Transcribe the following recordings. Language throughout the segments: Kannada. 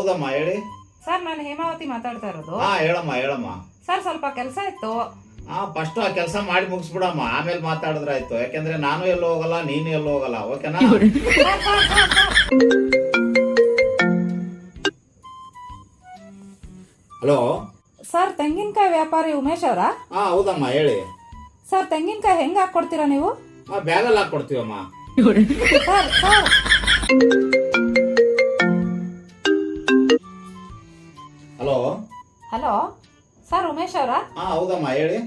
ಹೌದಮ್ಮ ಹೇಳಿ. ಸರ್ ನಾನು ಹೇಮಾವತಿ ಮಾತಾಡ್ತಾ ಇರೋದು. ಹಾ ಹೇಳಮ್ಮ ಹೇಳಮ್ಮ. ಸರ್ ಸ್ವಲ್ಪ ಕೆಲಸ ಇತ್ತು. ಹಾ ಫಸ್ಟ್ ಆ ಕೆಲಸ ಮಾಡಿ ಮುಗಿಸ್ಬಿಡಮ್ಮ. ಆಮೇಲೆ ಮಾತಾಡಿದ್ರೆ ಆಯ್ತು. ಯಾಕೆಂದ್ರೆ ನಾನು ಎಲ್ಲೂ ಹೋಗಲ್ಲ ನೀನು ಎಲ್ಲೂ ಹೋಗಲ್ಲ. ಓಕೆನಾ. ಹಲೋ ಸರ್ ತೆಂಗಿನಕಾಯಿ ವ್ಯಾಪಾರಿ ಉಮೇಶ್ ಅವರಾ? ಹಾ ಹೌದಮ್ಮ ಹೇಳಿ. ಸರ್ ತೆಂಗಿನಕಾಯಿ ಹೆಂಗ್ ಹಾಕೊಡ್ತೀರಾ ನೀವು? ಆ ಬ್ಯಾಗಲ್ಲಿ ಹಾಕೊಡ್ತೀವಮ್ಮ ಸರ್ ಸರ್. ಹೌದಮ್ಮ ಹೇಳಿ.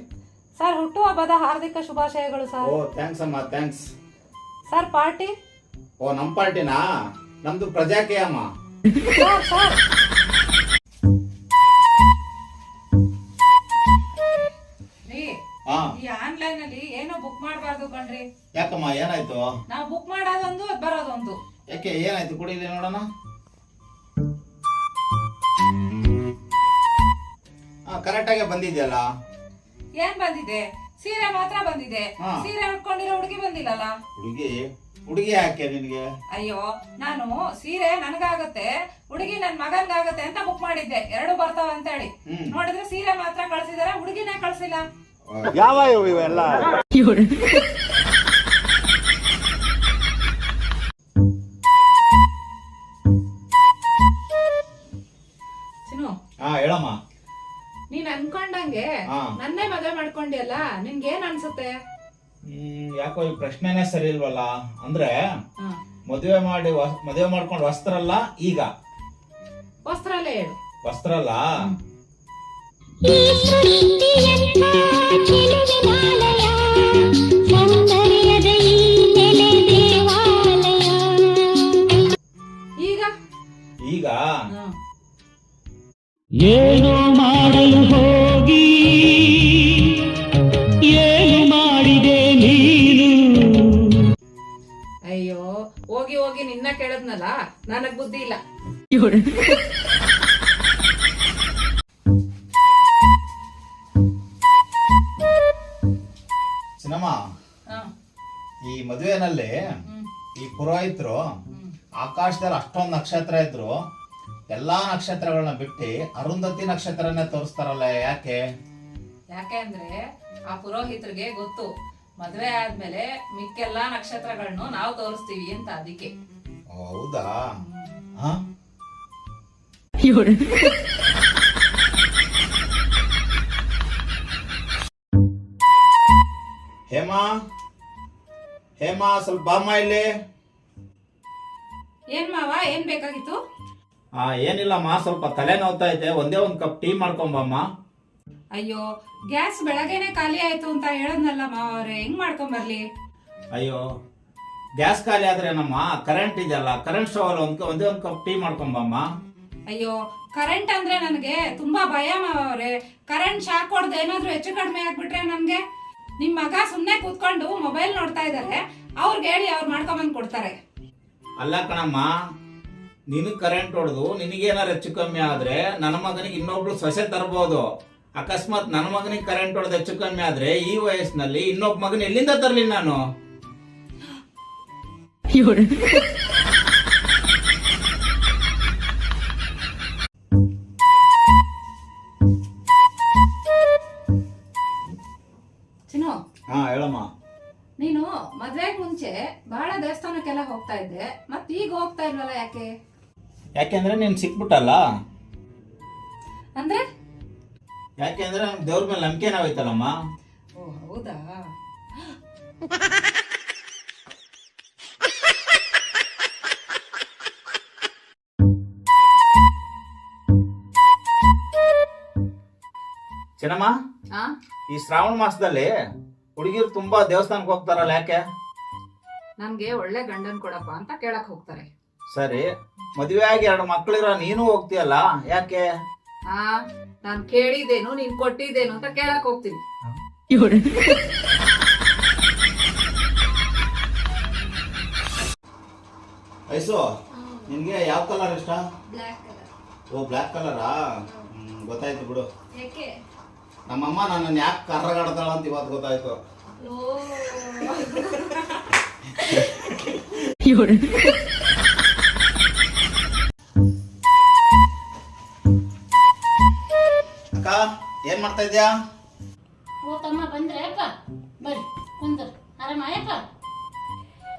ಸರ್ ಹುಟ್ಟುಹಬ್ಬದ ಹಾರ್ದಿಕ ಶುಭಾಶಯಗಳು ಸರ್ ಓ ಥ್ಯಾಂಕ್ಸ್ ಅಮ್ಮ ಥ್ಯಾಂಕ್ಸ್ ಸರ್ ಪಾರ್ಟಿ ಓ ನಮ್ಮ ಪಾರ್ಟಿನಾ? ನಮ್ದು ಪ್ರಜಾಕೆ ಅಮ್ಮ. ಸರ್ ಸರ್ ಹಾ. ಈ ಆನ್ಲೈನ್ ಅಲ್ಲಿ ಏನೋ ಬುಕ್ ಮಾಡಬಾರ್ದು ಕಣ್ರಿ. ಯಾಕಮ್ಮ ಏನಾಯ್ತು? ನಾವು ಬುಕ್ ಮಾಡೋದೊಂದು ಬರೋದೊಂದು. ಯಾಕೆ ಏನಾಯ್ತು? ಕುಡಿಲಿ ನೋಡೋಣ. ಕರೆಕ್ಟಾಗೆ ಬಂದಿದೆಯಲ್ಲ? ಏನ್ ಬಂದಿದೆ? ಸೀರೆ ಮಾತ್ರ ಬಂದಿದೆ. ಹಾ. ಸೀರೆ ಉಟ್ಕೊಂಡಿರೋ ಹುಡುಗಿ ಬಂದಿಲ್ಲಲ್ಲ? ಹುಡುಗಿ? ಹುಡುಗಿ ಯಾಕೆ ನಿನಗೆ? ಅಯ್ಯೋ ನಾನು ಸೀರೆ ನನಗಾಗತ್ತೆ ಹುಡುಗಿ ನನ್ ಮಗನ್ಗಾಗತ್ತೆ ಅಂತ ಬುಕ್ ಮಾಡಿದ್ದೆ. ಎರಡು ಬರ್ತಾವ ಅಂತ ಹೇಳಿ ಹ್ಮ್. ನೋಡಿದ್ರೆ ಸೀರೆ ಮಾತ್ರ ಕಳ್ಸಿದಾರೆ ಹುಡುಗಿನೇ ಕಳ್ಸಿಲ್ಲ. ಯಾವ ಇವೆಲ್ಲ? ಚಿನ್ನು. ಹಾ ಹೇಳಮ್ಮ. ನೀನ್ ಅನ್ಕೊಂಡಂಗೆ ಹಾ. ನನ್ನೇ ಮದುವೆ ಮಾಡ್ಕೊಂಡಿಯಲ್ಲ ನಿನ್ಗೆ ಏನ್ ಅನ್ಸುತ್ತೆ? ಹ್ಮ್ ಯಾಕೋ ಈ ಪ್ರಶ್ನೆನೇ ಸರಿ ಇಲ್ವಲ್ಲ? ಅಂದ್ರೆ ಹ. ಮದುವೆ ಮಾಡಿ ವ- ಮದುವೆ ಮಾಡ್ಕೊಂಡು ವಸ್ತ್ರ ಅಲ್ಲ ಈಗ? ವಸ್ತ್ರಲ್ಲೇ ಹೇಳು. ವಸ್ತ್ರ ಅಲ್ಲ ಈಗ? ಈಗ? ಹ. ಏನು ಕೇಳದ್ನಲ್ಲ ನನಗ್ ಬುದ್ಧಿ ಇಲ್ಲ. ಸಿನಮ್ಮ. ಈ ಮದುವೆನಲ್ಲಿ ಈ ಪುರೋಹಿತರು. ಆಕಾಶದಲ್ಲಿ ಅಷ್ಟೊಂದು ನಕ್ಷತ್ರ ಇದ್ರು. ಎಲ್ಲಾ ನಕ್ಷತ್ರಗಳನ್ನ ಬಿಟ್ಟು ಅರುಂಧತಿ ನಕ್ಷತ್ರನೇ ತೋರಿಸ್ತಾರಲ್ಲ ಯಾಕೆ? ಯಾಕೆ ಅಂದ್ರೆ ಆ ಪುರೋಹಿತರಿಗೆ ಗೊತ್ತು. ಮದ್ವೆ ಆದ್ಮೇಲೆ ಮಿಕ್ಕೆಲ್ಲಾ ನಕ್ಷತ್ರಗಳನ್ನು ನಾವು ತೋರಿಸ್ತೀವಿ ಅಂತ ಅದಕ್ಕೆ. ಹೌದಾ? ಹಾ? ಹೇಮಾ? ಹೇಮಾ ಸ್ವಲ್ಪ ಬಾಮ್ಮ ಇಲ್ಲಿ. ಏನ್ ಮಾವ ಏನ್ ಬೇಕಾಗಿತ್ತು? ಆ ಏನಿಲ್ಲಮ್ಮ ಸ್ವಲ್ಪ ತಲೆ ನೋವ್ತಾ ಐತೆ ಒಂದೇ ಒಂದು ಕಪ್ ಟೀ ಮಾಡ್ಕೊಂಬಮ್ಮ ಅಯ್ಯೋ ಗ್ಯಾಸ್ ಬೆಳಗ್ಗೆನೆ ಖಾಲಿ ಆಯ್ತು ಅಂತ ಹೇಳದ್ನಲ್ಲ ಮಾವ ಅವ್ರೆ. ಹೆಂಗ್ ಮಾಡ್ಕೊಂಡ್ ಬರ್ಲಿ? ಅಯ್ಯೋ ಗ್ಯಾಸ್ ಖಾಲಿ ಆದ್ರೆ ನಮ್ಮ ಕರೆಂಟ್ ಇದೆಯಲ್ಲ ಕರೆಂಟ್ ಸ್ಟವ್ ಅಲ್ಲಿ ಒಂದ್ ಒಂದೇ ಒಂದ್ ಕಪ್ ಟೀ ಮಾಡ್ಕೊಂಬಮ್ಮ. ಅಯ್ಯೋ ಕರೆಂಟ್ ಅಂದ್ರೆ ನನಗೆ ತುಂಬಾ ಭಯ ಮಾವ ಅವ್ರೆ. ಕರೆಂಟ್ ಶಾಕ್ ಹೊಡೆದು ಏನಾದ್ರೂ ಹೆಚ್ಚು ಕಡಿಮೆ ಆಗ್ಬಿಟ್ರೆ ನನ್ಗೆ? ನಿಮ್ ಮಗ ಸುಮ್ನೆ ಕೂತ್ಕೊಂಡು ಮೊಬೈಲ್ ನೋಡ್ತಾ ಇದಾರೆ. ಅವ್ರಿಗೆ ಹೇಳಿ ಅವ್ರು ಮಾಡ್ಕೊಂಬಂದ್ ಕೊಡ್ತಾರೆ. ಅಲ್ಲ ಕಣಮ್ಮ ನಿನಗ್ ಕರೆಂಟ್ ಹೊಡೆದು ನಿನಗೇನಾರು ಹೆಚ್ಚು ಕಮ್ಮಿ ಆದ್ರೆ ನನ್ನ ಮಗನಿಗೆ ಇನ್ನೊಬ್ರು ಸೊಸೆ ತರಬಹುದು ಅಕಸ್ಮಾತ್ ನನ್ನ ಮಗನಿಗೆ ಕರೆಂಟ್ ಹೊಡೆದು ಹೆಚ್ಚು ಕಮ್ಮಿ ಆದ್ರೆ ಈ ವಯಸ್ಸಿನಲ್ಲಿ ಇನ್ನೊಬ್ಬ ಮಗನ ಎಲ್ಲಿಂದ ತರ್ಲಿ ನಾನು? ಚಿನ್ನು ಹಾ ಹೇಳಮ್ಮ. ನೀನು ಮದ್ವೆಗ್ ಮುಂಚೆ ಬಹಳ ದೇವಸ್ಥಾನಕ್ಕೆಲ್ಲ ಹೋಗ್ತಾ ಇದ್ದೆ ಮತ್ ಈಗ ಹೋಗ್ತಾ ಇಲ್ವಲ್ಲ ಯಾಕೆ? ಯಾಕೆಂದ್ರೆ ನೀನ್ ಸಿಕ್ಬಿಟ್ಟಲ್ಲ. ಅಂದ್ರೆ? ಯಾಕೆಂದ್ರೆ ನಮ್ಗೆ ದೇವ್ರ ಮೇಲೆ ನಂಬಿಕೆ ನಾವೈತಲ್ಲಮ್ಮ ಓ ಹೌದಾ? ಚಿನ್ನಮ್ಮ ಆ? ಈ ಶ್ರಾವಣ ಮಾಸದಲ್ಲಿ ಹುಡುಗಿರು ತುಂಬಾ ದೇವಸ್ಥಾನಕ್ಕೆ ಹೋಗ್ತಾರಲ್ಲ ಯಾಕೆ? ನನ್ಗೆ ಒಳ್ಳೆ ಗಂಡನ್ ಕೊಡಪ್ಪ ಅಂತ ಕೇಳಕ್ ಹೋಗ್ತಾರೆ. ಸರಿ ಮದುವೆ ಆಗಿ ಎರಡು ಮಕ್ಕಳಿರೋ ನೀನು ಹೋಗ್ತೀಯಲ್ಲ ಯಾಕೆ? ಆ ನಾನ್ ಕೇಳಿದೇನು ನೀನ್ ಕೊಟ್ಟಿದ್ದೇನು ಅಂತ ಕೇಳಕ್ ಹೋಗ್ತೀನಿ. ಐಸು ನಿನ್ಗೆ ಯಾವ ಕಲರ್ ಇಷ್ಟ? ಓ ಬ್ಲ್ಯಾಕ್ ಕಲರಾ? ಗೊತ್ತಾಯ್ತು ಬಿಡು. ಯಾಕೆ? ನಮ್ಮಮ್ಮ ನನ್ನನ್ನು ಯಾಕೆ ಕರ್ರಗಾಡ್ತಾಳ ಅಂತ ಇವತ್ತು ಗೊತ್ತಾಯ್ತು. ಅಕ್ಕ ಏನ್ ಮಾಡ್ತಾ ಇದ್ಯಾ? ಬಂದ್ರೆ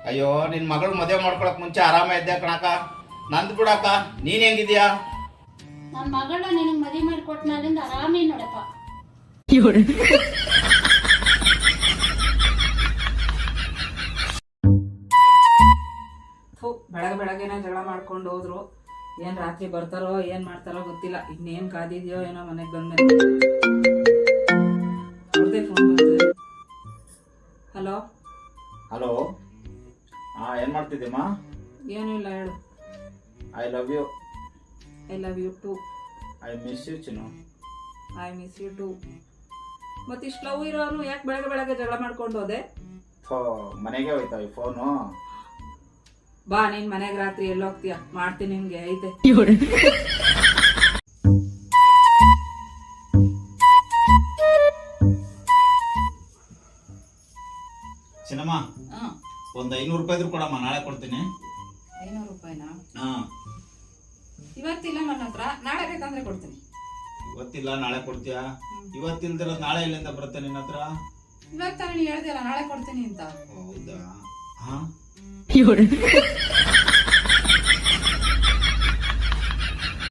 ಅಯ್ಯೋ ನಿನ್ ಮಗಳು ಮದುವೆ ಮಾಡ್ಕೊಳಕ್ ಮುಂಚೆ ಆರಾಮ ಇದ್ದೆ ಕಣಕ್ಕ? ನಂದ್ ಬಿಡಕ್ಕ ನೀನ್ ಹೆಂಗಿದ್ಯಾ? ನನ್ನ ಮಗಳನ್ನ ನಿನಗೆ ಮದುವೆ ಮಾಡಿ ಕೊಟ್ಟ ಮೇಲಿಂದ ಆರಾಮೇ ನೋಡಪ್ಪ. ಥು ಬೆಳಗ್ಗೆ ಬೆಳಗ್ಗೆನೆ ಜಗಳ ಮಾಡ್ಕೊಂಡು ಹೋದ್ರು. ಏನ್ ರಾತ್ರಿ ಬರ್ತಾರೋ ಏನ್ ಮಾಡ್ತಾರೋ ಗೊತ್ತಿಲ್ಲ. ಇನ್ನೇನ್ ಕಾದಿದ್ಯೋ ಏನೋ ಮನೆಗೆ ಬಂದ್ಮೇಲೆ. ಅವ್ರದೇ ಫೋನ್ ಬಂತು. ಹಲೋ ಹಲೋ ಹಾ ಏನ್ ಮಾಡ್ತಿದ್ದೀಮ್ಮ? ಏನೂ ಇಲ್ಲ ಹೇಳು. I love you I love you too I miss you Chinnu. I miss you too ಮತ್ತೆ ಇಷ್ಟು ಲವ್ ಇರೋನು ಯಾಕೆ ಬೆಳಗ್ಗೆ ಬೆಳಗ್ಗೆ ಜಗಳ ಮಾಡ್ಕೊಂಡು ಹೋದೆ? ಥೋ ಮನೆಗೆ ಹೋಯ್ತಾ ಈ ಫೋನು? ಬಾ ನೀನ್ ಮನೆಗೆ ರಾತ್ರಿ ಎಲ್ಲಿ ಹೋಗ್ತೀಯ? ಮಾಡ್ತೀನಿ ನಿಮ್ಗೆ ಐತೆ. ಚಿನ್ನಮ್ಮ ಒಂದ್ ಐನೂರು ರೂಪಾಯಿ ಇದ್ರು ಕೊಡಮ್ಮ ನಾಳೆ ಕೊಡ್ತೀನಿ. ಐನೂರು ರೂಪಾಯಿನಾ? ಹಾ. ಇವತ್ತಿಲ್ಲ ನನ್ನ ಹತ್ರ ನಾಳೆ ಬೇಕಂದ್ರೆ ಕೊಡ್ತೀನಿ. ಇವತ್ತಿಲ್ಲ ನಾಳೆ ಕೊಡ್ತೀಯಾ? ಇವತ್ತಿಲ್ದಿರ ನಾಳೆ ಎಲ್ಲಿಂದ ಬರುತ್ತೆ ನಿನ್ನ ಹತ್ರ? ಇವಾಗ ತಾನೇ ನೀನು ಹೇಳ್ದಿಲ್ಲ ನಾಳೆ ಕೊಡ್ತೀನಿ ಅಂತ. ಹೌದಾ? ಹಾ?